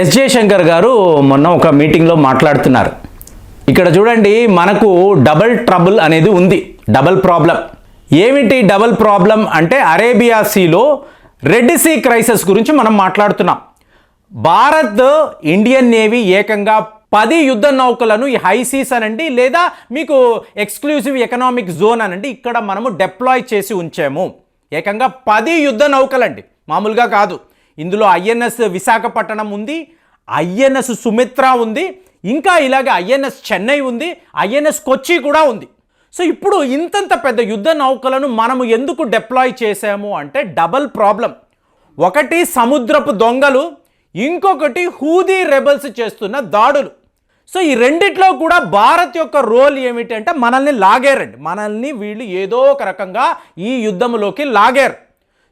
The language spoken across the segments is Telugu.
ఎస్ జయశంకర్ గారు మొన్న ఒక మీటింగ్లో మాట్లాడుతున్నారు. ఇక్కడ చూడండి మనకు డబల్ ట్రబుల్ అనేది ఉంది. Double problem. ఏమిటి డబల్ ప్రాబ్లం అంటే అరేబియా సీలో రెడ్ సీ క్రైసిస్ గురించి మనం మాట్లాడుతున్నాం. భారత్ ఇండియన్ నేవీ ఏకంగా పది యుద్ధ నౌకలను ఈ హైసీస్ అనండి లేదా మీకు ఎక్స్క్లూజివ్ ఎకనామిక్ జోన్ అనండి ఇక్కడ మనము డెప్లాయ్ చేసి ఉంచాము. ఏకంగా పది యుద్ధ నౌకలండి. మామూలుగా కాదు. ఇందులో ఐఎన్ఎస్ విశాఖపట్నం ఉంది ఐఎన్ఎస్ సుమిత్ర ఉంది ఇంకా ఇలాగే ఐఎన్ఎస్ చెన్నై ఉంది ఐఎన్ఎస్ కొచ్చి కూడా ఉంది. సో ఇప్పుడు ఇంతంత పెద్ద యుద్ధ నౌకలను మనము ఎందుకు డిప్లాయ్ చేసాము అంటే డబల్ ప్రాబ్లం ఒకటి సముద్రపు దొంగలు ఇంకొకటి హూదీ రెబల్స్ చేస్తున్న దాడులు. సో ఈ రెండిట్లో కూడా భారత్ యొక్క రోల్ ఏమిటి అంటే మనల్ని లాగారండి. మనల్ని వీళ్ళు ఏదో ఒక రకంగా ఈ యుద్ధంలోకి లాగారు.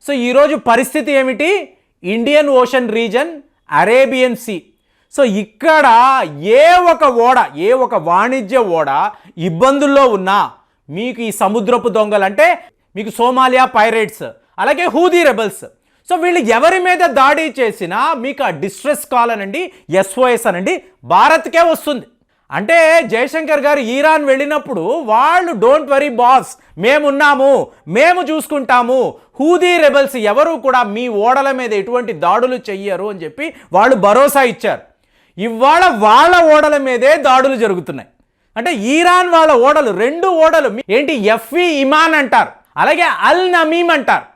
సో ఈరోజు పరిస్థితి ఏమిటి? Indian ocean region Arabian sea so ఇక్కడ ఏ ఒక ఓడ ఏ ఒక వాణిజ్య ఓడ ఇబ్బందుల్లో ఉన్నా మీకు ఈ సముద్రపు దొంగలు అంటే మీకు సోమాలియా పైరేట్స్ అలాగే హూదీ రెబల్స్. సో వీళ్ళు ఎవరి మీద దాడి చేసినా మీకు ఆ డిస్ట్రెస్ కాల్ అనండి ఎస్ఓఎస్ అనండి భారత్కే వస్తుంది. అంటే జయశంకర్ గారు ఈరాన్ వెళ్ళినప్పుడు వాళ్ళు డోంట్ వరీ బాస్ మేమున్నాము మేము చూసుకుంటాము హూదీ రెబల్స్ ఎవరు కూడా మీ ఓడల మీద ఎటువంటి దాడులు చెయ్యరు అని చెప్పి వాళ్ళు భరోసా ఇచ్చారు. ఇవాళ వాళ్ళ ఓడల మీదే దాడులు జరుగుతున్నాయి. అంటే ఈరాన్ వాళ్ళ ఓడలు రెండు ఓడలు ఏంటి ఎఫ్ఈ ఇమాన్ అంటారు అలాగే అల్ నమీమ్ అంటారు.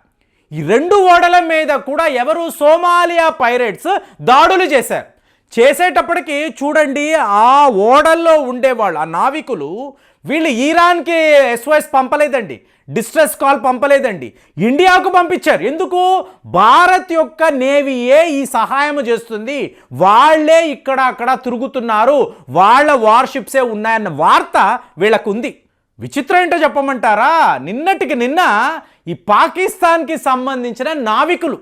ఈ రెండు ఓడల మీద కూడా ఎవరు సోమాలియా పైరేట్స్ దాడులు చేశారు. చేసేటప్పటికి చూడండి ఆ ఓడల్లో ఉండేవాళ్ళు ఆ నావికులు వీళ్ళు ఈరాన్కి ఎస్ఓఎస్ పంపలేదండి డిస్ట్రెస్ కాల్ పంపలేదండి ఇండియాకు పంపించారు. ఎందుకు? భారత్ యొక్క నేవీయే ఈ సహాయం చేస్తుంది. వాళ్ళే ఇక్కడ అక్కడ తిరుగుతున్నారు. వాళ్ళ వార్షిప్సే ఉన్నాయన్న వార్త వీళ్ళకు ఉంది విచిత్రం ఏంటో చెప్పమంటారా? నిన్నటికి నిన్న ఈ పాకిస్తాన్కి సంబంధించిన నావికులు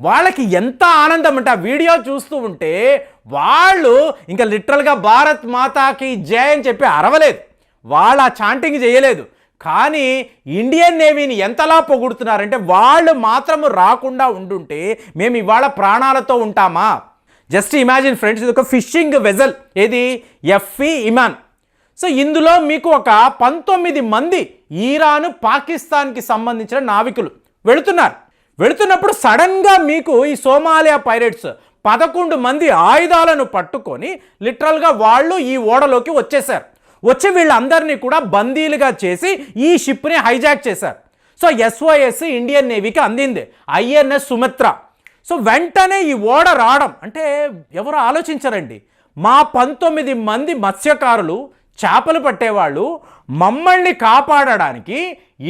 వాళ్ళకి ఎంత ఆనందం అంటే ఆ వీడియో చూస్తూ ఉంటే వాళ్ళు ఇంకా లిటరల్గా భారత్ మాతాకి జై అని చెప్పి అరవలేదు. వాళ్ళు ఆ చాంటింగ్ చేయలేదు. కానీ ఇండియన్ నేవీని ఎంతలా పొగుడుతున్నారంటే వాళ్ళు మాత్రము రాకుండా ఉండుంటే మేము ఇవాళ ప్రాణాలతో ఉంటామా? జస్ట్ ఇమాజిన్ ఫ్రెండ్స్ ఇది ఒక ఫిషింగ్ వెజల్. ఏది? FE Iman. సో ఇందులో మీకు ఒక పంతొమ్మిది మంది ఈరాన్ పాకిస్తాన్కి సంబంధించిన నావికులు వెళుతున్నారు. వెళుతున్నప్పుడు సడన్గా మీకు ఈ సోమాలియా పైరేట్స్ పదకొండు మంది ఆయుధాలను పట్టుకొని లిటరల్గా వాళ్ళు ఈ ఓడలోకి వచ్చేసారు వచ్చి వీళ్ళందరినీ కూడా బందీలుగా చేసి ఈ షిప్ని హైజాక్ చేశారు. సో ఎస్ఓఎస్ ఇండియన్ నేవీకి అందింది. ఐఎన్ఎస్ సుమిత్ర. సో వెంటనే ఈ ఓడ రావడం అంటే ఎవరు ఆలోచించరండి. మా పంతొమ్మిది మంది మత్స్యకారులు చేపలు పట్టేవాళ్ళు మమ్మల్ని కాపాడడానికి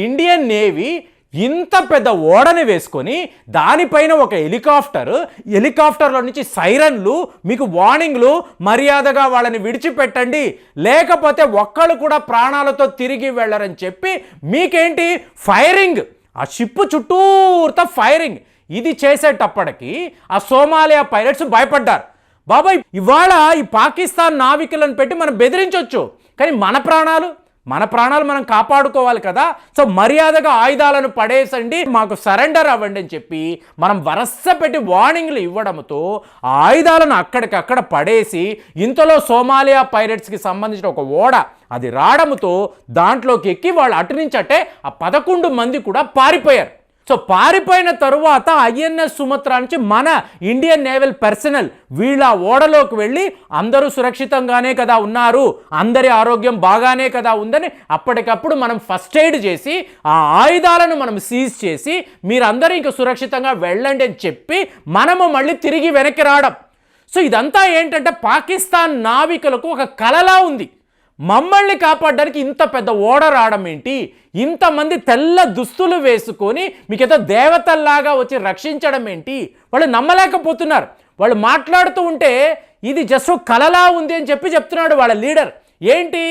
ఇండియన్ నేవీ ఇంత పెద్ద ఓడని వేసుకొని దానిపైన ఒక హెలికాప్టర్ హెలికాప్టర్లో నుంచి సైరన్లు మీకు వార్నింగ్లు మర్యాదగా వాళ్ళని విడిచిపెట్టండి. లేకపోతే ఒక్కళ్ళు కూడా ప్రాణాలతో తిరిగి వెళ్ళరని చెప్పి మీకేంటి? ఫైరింగ్. ఆ షిప్ చుట్టూర్త ఫైరింగ్. ఇది చేసేటప్పటికి ఆ సోమాలియా పైలట్స్ భయపడ్డారు. బాబాయ్ ఇవాళ ఈ పాకిస్తాన్ నావికులను పెట్టి మనం బెదిరించవచ్చు కానీ మన ప్రాణాలు? మన ప్రాణాలు మనం కాపాడుకోవాలి కదా. సో మర్యాదగా ఆయుధాలను పడేసండి మాకు సరెండర్ అవ్వండి అని చెప్పి మనం వరస పెట్టి వార్నింగ్లు ఇవ్వడంతో ఆయుధాలను అక్కడికక్కడ పడేసి ఇంతలో సోమాలియా పైరట్స్కి సంబంధించిన ఒక ఓడ అది రావడంతో దాంట్లోకి ఎక్కి వాళ్ళు అటు నుంచి అట్టే ఆ పదకొండు మంది కూడా పారిపోయారు. సో పారిపోయిన తరువాత ఐఎన్ఎస్ సుమత్ర నుంచి మన ఇండియన్ నేవల్ పర్సనల్ వీళ్ళ ఓడలోకి వెళ్ళి అందరూ సురక్షితంగానే కదా ఉన్నారు అందరి ఆరోగ్యం బాగానే కదా ఉందని అప్పటికప్పుడు మనం ఫస్ట్ ఎయిడ్ చేసి ఆ ఆయుధాలను మనం సీజ్ చేసి మీరందరూ ఇంకా సురక్షితంగా వెళ్ళండి అని చెప్పి మనము మళ్ళీ తిరిగి వెనక్కి రావడం. సో ఇదంతా ఏంటంటే పాకిస్తాన్ నావికులకు ఒక కలలా ఉంది. మమ్మల్ని కాపాడడానికి ఇంత పెద్ద ఓడ రావడం ఏంటి? ఇంతమంది తెల్ల దుస్తులు వేసుకొని మీకేదో దేవతల్లాగా వచ్చి రక్షించడం ఏంటి? వాళ్ళు నమ్మలేకపోతున్నారు. వాళ్ళు మాట్లాడుతూ ఉంటే ఇది జస్ట్ కలలా ఉంది అని చెప్పి చెప్తున్నాడు వాళ్ళ లీడర్. ఏంటి?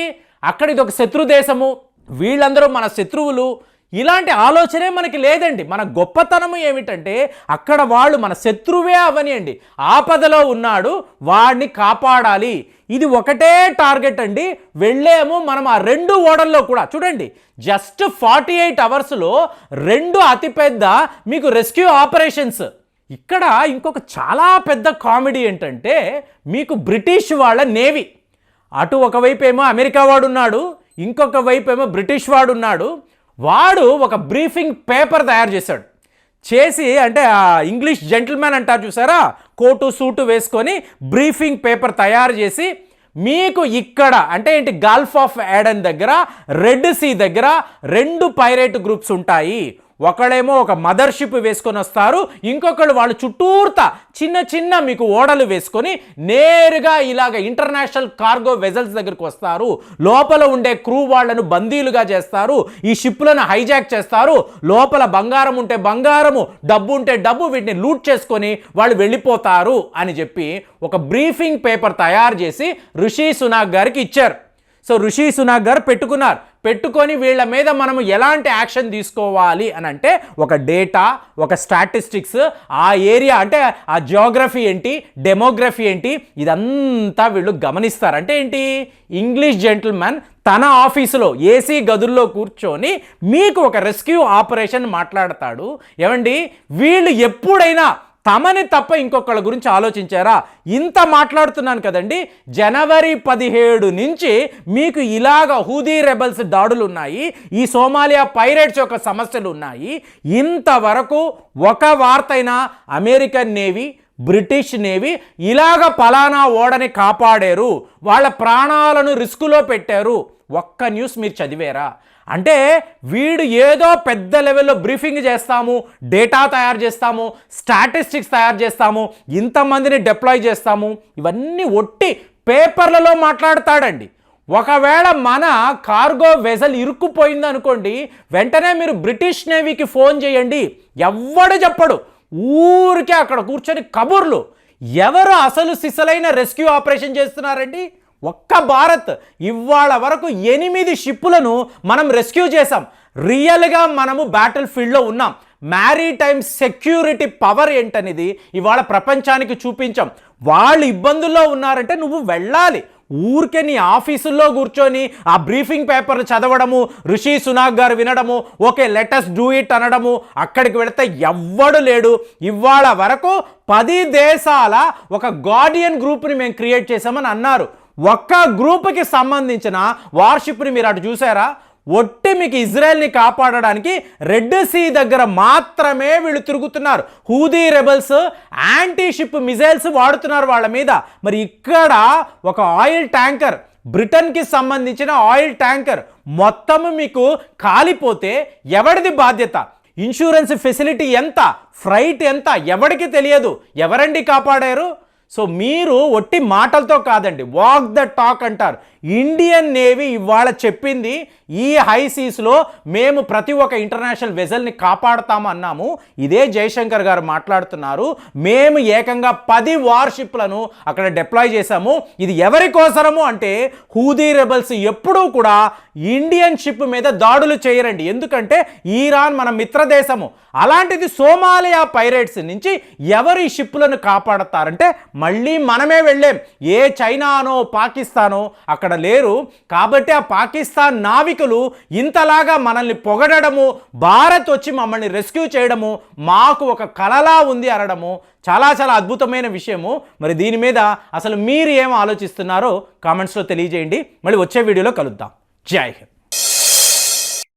అక్కడ ఇది ఒక శత్రు దేశము. వీళ్ళందరూ మన శత్రువులు. ఇలాంటి ఆలోచనే మనకి లేదండి. మన గొప్పతనము ఏమిటంటే అక్కడ వాళ్ళు మన శత్రువే అవనియండి. ఆపదలో ఉన్నాడు వాడిని కాపాడాలి. ఇది ఒకటే టార్గెట్ అండి. వెళ్ళేమో మనం ఆ రెండు ఓడల్లో కూడా. చూడండి జస్ట్ ఫార్టీ ఎయిట్ అవర్స్లో రెండు అతిపెద్ద మీకు రెస్క్యూ ఆపరేషన్స్. ఇక్కడ ఇంకొక చాలా పెద్ద కామెడీ ఏంటంటే మీకు బ్రిటిష్ వాళ్ళ నేవీ. అటు ఒకవైపు ఏమో అమెరికా వాడున్నాడు ఇంకొక వైపు ఏమో బ్రిటిష్ వాడున్నాడు. వాడు ఒక బ్రీఫింగ్ పేపర్ తయారు చేశాడు. చేసి అంటే ఆ ఇంగ్లీష్ జెంటిల్మెన్ అంటారు చూసారా? కోటు సూటు వేసుకొని బ్రీఫింగ్ పేపర్ తయారు చేసి మీకు ఇక్కడ అంటే ఏంటి? గల్ఫ్ ఆఫ్ యాడన్ దగ్గర రెడ్ సీ దగ్గర రెండు పైరేట్ గ్రూప్స్ ఉంటాయి. ఒకడేమో ఒక మదర్ షిప్ వేసుకొని వస్తారు ఇంకొకళ్ళు వాళ్ళు చుట్టూర్తా చిన్న చిన్న మీకు ఓడలు వేసుకొని నేరుగా ఇలాగ ఇంటర్నేషనల్ కార్గో వెజల్స్ దగ్గరికి వస్తారు. లోపల ఉండే క్రూ వాళ్ళను బందీలుగా చేస్తారు ఈ షిప్లను హైజాక్ చేస్తారు. లోపల బంగారం ఉంటే బంగారము డబ్బు ఉంటే డబ్బు వీటిని లూట్ చేసుకొని వాళ్ళు వెళ్ళిపోతారు అని చెప్పి ఒక బ్రీఫింగ్ పేపర్ తయారు చేసి ఋషి సునాగ్ గారికి ఇచ్చారు. సో ఋషి సునాగ్ గారు పెట్టుకున్నారు. పెట్టుకొని వీళ్ళ మీద మనం ఎలాంటి యాక్షన్ తీసుకోవాలి అని అంటే ఒక డేటా ఒక స్టాటిస్టిక్స్ ఆ ఏరియా అంటే ఆ జియోగ్రఫీ ఏంటి డెమోగ్రఫీ ఏంటి ఇదంతా వీళ్ళు గమనిస్తారు. అంటే ఏంటి? ఇంగ్లీష్ జెంటిల్మెన్ తన ఆఫీసులో ఏసీ గదుల్లో కూర్చొని మీకు ఒక రెస్క్యూ ఆపరేషన్ మాట్లాడతాడు. ఏమండి? వీళ్ళు ఎప్పుడైనా తమని తప్ప ఇంకొకళ్ళ గురించి ఆలోచించారా? ఇంత మాట్లాడుతున్నాను కదండి. జనవరి పదిహేడు నుంచి మీకు ఇలాగ హూదీ రెబల్స్ దాడులు ఉన్నాయి ఈ సోమాలియా పైరేట్స్ యొక్క సమస్యలు ఉన్నాయి ఇంతవరకు ఒక వార్తైనా అమెరికన్ నేవీ బ్రిటిష్ నేవీ ఇలాగ పలానా ఓడని కాపాడారు. వాళ్ళ ప్రాణాలను రిస్కులో పెట్టారు. ఒక్క న్యూస్ మీరు చదివారా? అంటే వీడు ఏదో పెద్ద లెవెల్లో బ్రీఫింగ్ చేస్తాము డేటా తయారు చేస్తాము స్టాటిస్టిక్స్ తయారు చేస్తాము ఇంతమందిని డిప్లాయ్ చేస్తాము ఇవన్నీ ఒట్టి పేపర్లలో మాట్లాడతాడండి. ఒకవేళ మన కార్గో వెజల్ ఇరుక్కుపోయింది అనుకోండి వెంటనే మీరు బ్రిటిష్ నేవీకి ఫోన్ చేయండి. ఎవ్వడు చెప్పడు. ఊరికే అక్కడ కూర్చొని కబుర్లు. ఎవరు అసలు సిసలైన రెస్క్యూ ఆపరేషన్ చేస్తున్నారండి? ఒక్క భారత్ ఇవాళ వరకు ఎనిమిది షిప్పులను మనం రెస్క్యూ చేసాం రియల్గా మనము బ్యాటిల్ ఫీల్డ్లో ఉన్నాం. మ్యారీటైమ్ సెక్యూరిటీ పవర్ ఏంటనేది ఇవాళ ప్రపంచానికి చూపించాం. వాళ్ళు ఇబ్బందుల్లో ఉన్నారంటే నువ్వు వెళ్ళాలి. ఊరికే నీ ఆఫీసుల్లో కూర్చొని ఆ బ్రీఫింగ్ పేపర్లు చదవడము ఋషి సునాగ్ గారు వినడము okay let us do it అనడము అక్కడికి వెళితే ఎవ్వడు లేడు. ఇవాళ వరకు పది దేశాల ఒక గార్డియన్ గ్రూప్ని మేము క్రియేట్ చేసామని అన్నారు. ఒక్క గ్రూప్కి సంబంధించిన వార్షిప్ని మీరు అటు చూసారా? ఒట్టి మీకు ఇజ్రాయెల్ని కాపాడడానికి రెడ్ సీ దగ్గర మాత్రమే వీళ్ళు తిరుగుతున్నారు. హూదీ రెబల్స్ యాంటీషిప్ మిజైల్స్ వాడుతున్నారు వాళ్ళ మీద. మరి ఇక్కడ ఒక ఆయిల్ ట్యాంకర్ బ్రిటన్కి సంబంధించిన ఆయిల్ ట్యాంకర్ మొత్తము మీకు కాలిపోతే ఎవరిది బాధ్యత? ఇన్సూరెన్స్ ఫెసిలిటీ ఎంత? ఫ్రైట్ ఎంత? ఎవరికి తెలియదు. ఎవరండి కాపాడారు? సో మీరు ఒట్టి మాటలతో కాదండి వాక్ ద టాక్ అంటారు. ఇండియన్ నేవీ ఇవాళ చెప్పింది ఈ హై సీస్లో మేము ప్రతి ఒక్క ఇంటర్నేషనల్ వెజల్ని కాపాడుతాము అన్నాము. ఇదే జయశంకర్ గారు మాట్లాడుతున్నారు. మేము ఏకంగా పది వార్షిప్లను అక్కడ డిప్లాయ్ చేశాము. ఇది ఎవరి కోసరము అంటే హూదీ రెబల్స్ ఎప్పుడూ కూడా ఇండియన్ షిప్ మీద దాడులు చేయరండి. ఎందుకంటే ఈరాన్ మన మిత్రదేశము. అలాంటిది సోమాలియా పైరేట్స్ నుంచి ఎవరి షిప్లను కాపాడతారంటే మళ్ళీ మనమే వెళ్ళాం. ఏ చైనానో పాకిస్తానో అక్కడ లేరు. కాబట్టి ఆ పాకిస్తాన్ నావికులు ఇంతలాగా మనల్ని పొగడము భారత్ వచ్చి మమ్మల్ని రెస్క్యూ చేయడము మాకు ఒక కలలా ఉంది అనడము చాలా చాలా అద్భుతమైన విషయము. మరి దీని మీద అసలు మీరు ఏం ఆలోచిస్తున్నారో కామెంట్స్లో తెలియజేయండి. మళ్ళీ వచ్చే వీడియోలో కలుద్దాం. జై హింద్.